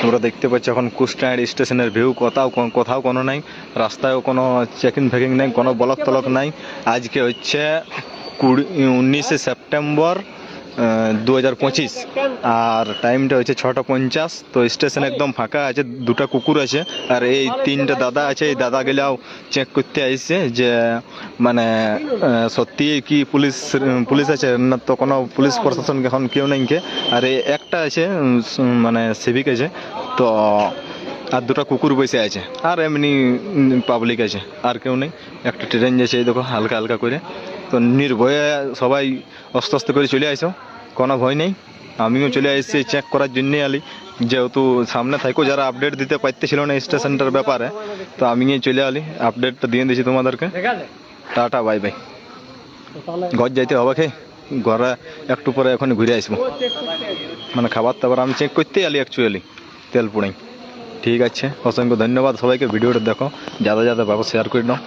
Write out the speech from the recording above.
তোমরা দেখতে পাচ্ছ এখন কুস্টাইড স্টেশনের ভিউ, কোথাও কোথাও কোনো নাই, রাস্তায়ও কোনো চেকিং ফেকিং নেই, কোনো ব্লক তলক নাই। আজকে হচ্ছে কুড়ি উনিশে সেপ্টেম্বর দু হাজার পঁচিশ। আর টাইমটা হচ্ছে ছটা পঞ্চাশ, তো স্টেশন একদম ফাঁকা আছে, দুটো কুকুর আছে, আর এই তিনটে দাদা আছে, এই দাদা গেলেও চেক করতে আসছে যে মানে সত্যি কি পুলিশ পুলিশ আছে না তো কোনো পুলিশ প্রশাসন এখন কেউ নেই কে? আর এই একটা আছে মানে সিভিক আছে, তো আর দুটো কুকুর বসে আছে, আর এমনি পাবলিক আছে, আর কেউ নেই। একটা ট্রেন যাচ্ছে, এই দেখো, হালকা হালকা করে। তো নির্ভয়ে সবাই আস্তে আস্তে করে চলে আসো কোনো ভয় নেই। আমিও চলে আসছি চেক করার জন্যই আলি। যেহেতু সামনে থাকো যারা আপডেট দিতে পারতেছিল না স্টেশনটার ব্যাপারে, তো আমি চলে আলি আপডেটটা দিয়ে দিয়েছি তোমাদেরকে। টাটা বাই বাই ঘর যাইতে হবে খে, ঘরে একটু পরে এখন ঘুরে আসব। মানে খাবার দাবার আমি চেক করতেই আলি অ্যাকচুয়ালি তেল পুড়াই। ঠিক আছে, অসংখ্য ধন্যবাদ সবাইকে, ভিডিওটা দেখো যাদা যাদা বাবা শেয়ার করে নাও।